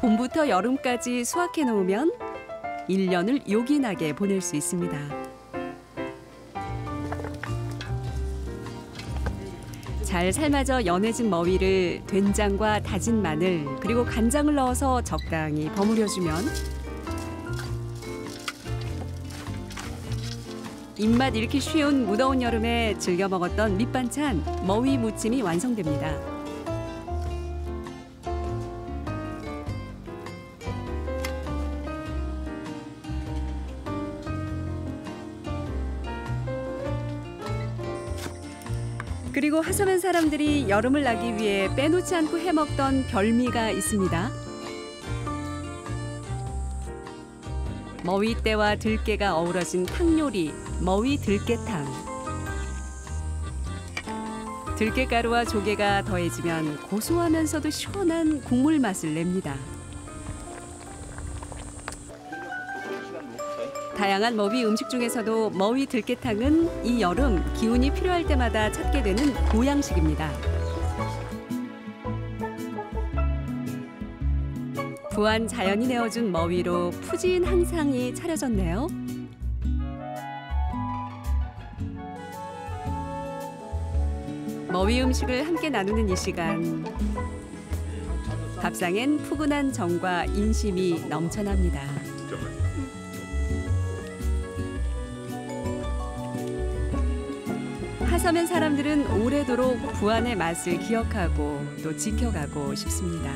봄부터 여름까지 수확해 놓으면 1년을 요긴하게 보낼 수 있습니다. 잘 삶아져 연해진 머위를 된장과 다진 마늘 그리고 간장을 넣어서 적당히 버무려주면 입맛 잃기 쉬운 무더운 여름에 즐겨 먹었던 밑반찬 머위 무침이 완성됩니다. 그리고 하소면 사람들이 여름을 나기 위해 빼놓지 않고 해먹던 별미가 있습니다. 머위대와 들깨가 어우러진 탕 요리, 머위 들깨탕. 들깨가루와 조개가 더해지면 고소하면서도 시원한 국물 맛을 냅니다. 다양한 머위 음식 중에서도 머위 들깨탕은 이 여름 기운이 필요할 때마다 찾게 되는 보양식입니다. 부안 자연이 내어준 머위로 푸진 한 상이 차려졌네요. 머위 음식을 함께 나누는 이 시간. 밥상엔 푸근한 정과 인심이 넘쳐납니다. 하서면 사람들은 오래도록 부안의 맛을 기억하고 또 지켜가고 싶습니다.